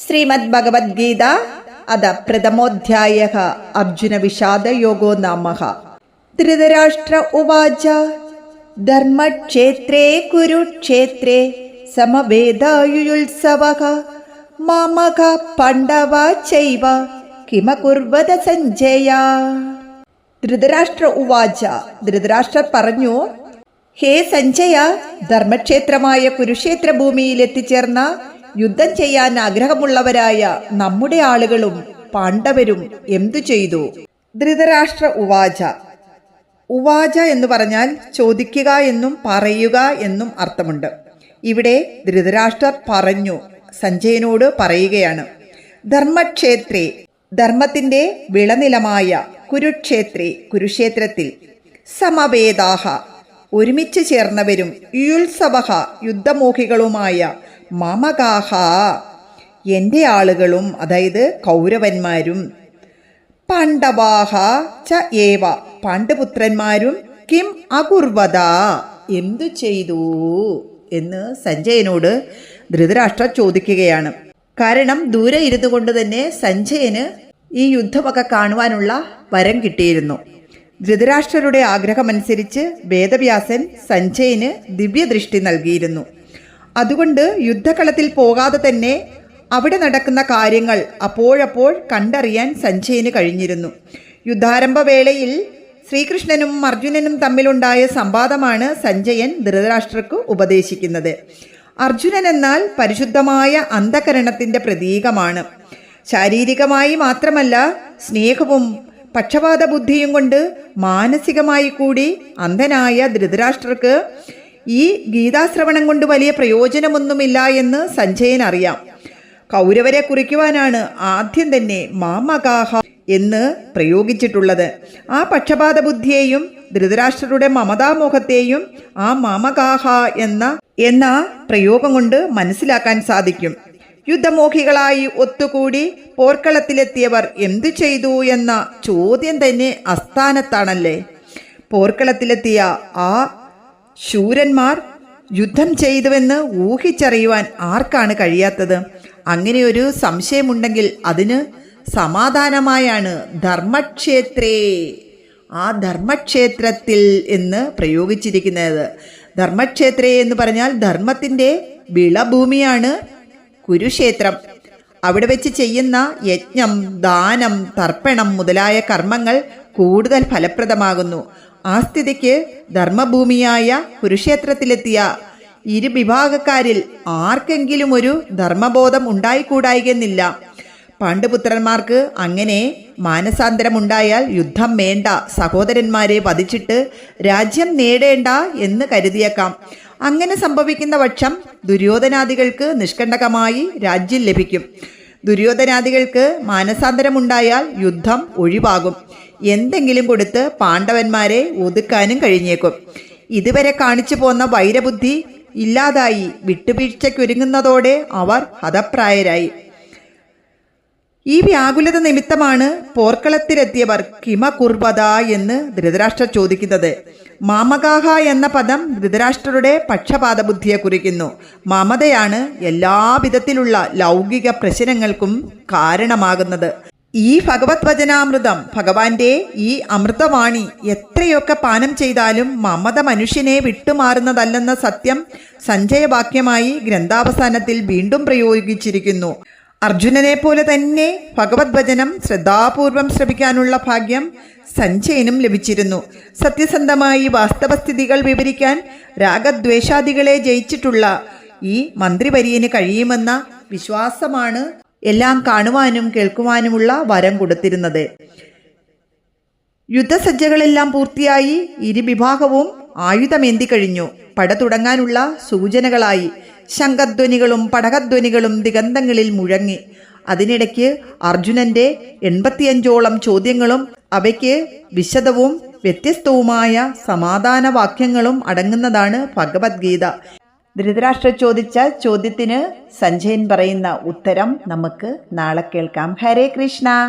ശ്രീമദ് ഭഗവത്ഗീത അത പ്രഥമോധ്യായ അർജുന വിഷാദയോഗോ നാമ. ധൃതരാഷ്ട്ര ഉവാച ധർമ്മക്ഷേത്രേ കുരുക്ഷേത്രേ സമവേദായുത്സവ മാമക പണ്ഡവ ചൈവ കിമകുർവത സഞ്ജയ. ധൃതരാഷ്ട്ര ഉവാച ധൃതരാഷ്ട്രർ പറഞ്ഞു ഹേ സഞ്ജയ ധർമ്മക്ഷേത്രമായ കുരുക്ഷേത്ര ഭൂമിയിൽ എത്തിച്ചേർന്ന യുദ്ധം ചെയ്യാൻ ആഗ്രഹമുള്ളവരായ നമ്മുടെ ആളുകളും പാണ്ഡവരും എന്തു ചെയ്തു? ധൃതരാഷ്ട്ര ഉവാച. ഉവാച എന്ന് പറഞ്ഞാൽ ചോദിക്കുക എന്നും പറയുക എന്നും അർത്ഥമുണ്ട്. ഇവിടെ ധൃതരാഷ്ട്രർ പറഞ്ഞു സഞ്ജയനോട് പറയുകയാണ്. ധർമ്മക്ഷേത്രേ ധർമ്മത്തിന്റെ വിളനിലമായ കുരുക്ഷേത്രേ കുരുക്ഷേത്രത്തിൽ സമവേദാഹ. ഒരുമിച്ച് ചേർന്നവരും യുത്സവഹ യുദ്ധമോഹികളുമായ മമകാഹ. എന്റെ ആളുകളും അതായത് കൗരവന്മാരും പാണ്ഡവാഹ ച ഏവ പാണ്ഡുപുത്രന്മാരും കിം അകുർവത എന്തു ചെയ്തു? എന്ന് സഞ്ജയനോട് ധൃതരാഷ്ട്ര ചോദിക്കുകയാണ്. കാരണം ദൂരെ ഇരുന്നു കൊണ്ട് തന്നെ സഞ്ജയന് ഈ യുദ്ധമൊക്കെ കാണുവാനുള്ള വരം കിട്ടിയിരുന്നു. ധൃതരാഷ്ട്രരുടെ ആഗ്രഹമനുസരിച്ച് വേദവ്യാസൻ സഞ്ജയന് ദിവ്യദൃഷ്ടി നൽകിയിരുന്നു. അതുകൊണ്ട് യുദ്ധകളത്തിൽ പോകാതെ തന്നെ അവിടെ നടക്കുന്ന കാര്യങ്ങൾ അപ്പോഴപ്പോൾ കണ്ടറിയാൻ സഞ്ജയന് കഴിഞ്ഞിരുന്നു. യുദ്ധാരംഭ വേളയിൽ ശ്രീകൃഷ്ണനും അർജുനനും തമ്മിലുണ്ടായ സംവാദമാണ് സഞ്ജയൻ ധൃതരാഷ്ട്രക്ക് ഉപദേശിക്കുന്നത്. അർജുനൻ എന്നാൽ പരിശുദ്ധമായ അന്ധകരണത്തിന്റെ പ്രതീകമാണ്. ശാരീരികമായി മാത്രമല്ല സ്നേഹവും പക്ഷപാത ബുദ്ധിയും കൊണ്ട് മാനസികമായി കൂടി അന്ധനായ ധൃതരാഷ്ട്രക്ക് ഈ ഗീതാശ്രവണം കൊണ്ട് വലിയ പ്രയോജനമൊന്നുമില്ല എന്ന് സഞ്ജയൻ അറിയാം. കൗരവരെ കുറിക്കുവാനാണ് ആദ്യം തന്നെ മാമകാഹ എന്ന് പ്രയോഗിച്ചിട്ടുള്ളത്. ആ പക്ഷപാത ബുദ്ധിയെയും ധൃതരാഷ്ട്രരുടെ മമതാമോഹത്തെയും ആ മാമകാഹ എന്ന എന്ന പ്രയോഗം കൊണ്ട് മനസ്സിലാക്കാൻ സാധിക്കും. യുദ്ധമോഹികളായി ഒത്തുകൂടി പോർക്കളത്തിലെത്തിയവർ എന്തു ചെയ്തു എന്ന ചോദ്യം തന്നെ അസ്ഥാനത്താണല്ലേ പോർക്കളത്തിലെത്തിയ ആ ശൂരന്മാർ യുദ്ധം ചെയ്തുവെന്ന് ഊഹിച്ചറിയുവാൻ ആർക്കാണ് കഴിയാത്തത്? അങ്ങനെയൊരു സംശയമുണ്ടെങ്കിൽ അതിന് സമാധാനമായാണ് ധർമ്മക്ഷേത്രേ. ആ ധർമ്മക്ഷേത്രത്തിൽ എന്ന് പ്രയോഗിച്ചിരിക്കുന്നത്. ധർമ്മക്ഷേത്രേ എന്ന് പറഞ്ഞാൽ ധർമ്മത്തിന്റെ വിളഭൂമിയാണ് കുരുക്ഷേത്രം. അവിടെ വെച്ച് ചെയ്യുന്ന യജ്ഞം ദാനം തർപ്പണം മുതലായ കർമ്മങ്ങൾ കൂടുതൽ ഫലപ്രദമാകുന്നു. ആ സ്ഥിതിക്ക് ധർമ്മഭൂമിയായ കുരുക്ഷേത്രത്തിലെത്തിയ ഇരു വിഭാഗക്കാരിൽ ആർക്കെങ്കിലും ഒരു ധർമ്മബോധം ഉണ്ടായിക്കൂടായികെന്നില്ല. പാണ്ഡുപുത്രന്മാർക്ക് അങ്ങനെ മാനസാന്തരമുണ്ടായാൽ യുദ്ധം വേണ്ട സഹോദരന്മാരെ വധിച്ചിട്ട് രാജ്യം നേടേണ്ട എന്ന് കരുതിയേക്കാം. അങ്ങനെ സംഭവിക്കുന്ന പക്ഷം ദുര്യോധനാദികൾക്ക് നിഷ്കണ്ടകമായി രാജ്യം ലഭിക്കും. ദുര്യോധനാദികൾക്ക് മാനസാന്തരമുണ്ടായാൽ യുദ്ധം ഒഴിവാകും. എന്തെങ്കിലും കൊടുത്ത് പാണ്ഡവന്മാരെ ഒതുക്കാനും കഴിഞ്ഞേക്കും. ഇതുവരെ കാണിച്ചു പോന്ന വൈരബുദ്ധി ഇല്ലാതായി വിട്ടുവീഴ്ചയ്ക്കൊരുങ്ങുന്നതോടെ അവർ ഹതപ്രായരായി. ഈ വ്യാകുലത നിമിത്തമാണ് പോർക്കളത്തിലെത്തിയവർ കിമ കുർവത എന്ന് ധൃതരാഷ്ട്ര ചോദിക്കുന്നത്. മാമകാഹ എന്ന പദം ധൃതരാഷ്ട്രരുടെ പക്ഷപാത ബുദ്ധിയെ കുറിക്കുന്നു. മമതയാണ് എല്ലാവിധത്തിലുള്ള ലൗകിക പ്രശ്നങ്ങൾക്കും കാരണമാകുന്നത്. ഈ ഭഗവത് വചനാമൃതം ഭഗവാന്റെ ഈ അമൃതവാണി എത്രയൊക്കെ പാനം ചെയ്താലും മമത മനുഷ്യനെ വിട്ടുമാറുന്നതല്ലെന്ന സത്യം സഞ്ജയവാക്യമായി ഗ്രന്ഥാവസാനത്തിൽ വീണ്ടും പ്രയോഗിച്ചിരിക്കുന്നു. അർജുനനെ പോലെ തന്നെ ഭഗവത് ഭജനം ശ്രദ്ധാപൂർവം ശ്രമിക്കാനുള്ള ഭാഗ്യം സഞ്ജയനും ലഭിച്ചിരുന്നു. സത്യസന്ധമായി വാസ്തവസ്ഥിതികൾ വിവരിക്കാൻ രാഗദ്വേഷാദികളെ ജയിച്ചിട്ടുള്ള ഈ മന്ത്രിവര്യന് കഴിയുമെന്ന വിശ്വാസമാണ് എല്ലാം കാണുവാനും കേൾക്കുവാനുമുള്ള വരം കൊടുത്തിരുന്നത്. യുദ്ധസജ്ജകളെല്ലാം പൂർത്തിയായി ഇരുവിഭാഗവും ആയുധമേന്തി കഴിഞ്ഞു. പട തുടങ്ങാനുള്ള സൂചനകളായി. ശംഖധ്വനികളും പടകധ്വനികളും ദിഗന്ധങ്ങളിൽ മുഴങ്ങി. അതിനിടയ്ക്ക് അർജുനന്റെ എൺപത്തിയഞ്ചോളം ചോദ്യങ്ങളും അവയ്ക്ക് വിശദവും വ്യത്യസ്തവുമായ സമാധാന വാക്യങ്ങളും അടങ്ങുന്നതാണ് ഭഗവത്ഗീത. ധൃതരാഷ്ട്ര ചോദിച്ച ചോദ്യത്തിന് സഞ്ജയൻ പറയുന്ന ഉത്തരം നമുക്ക് നാളെ കേൾക്കാം. ഹരേ കൃഷ്ണ.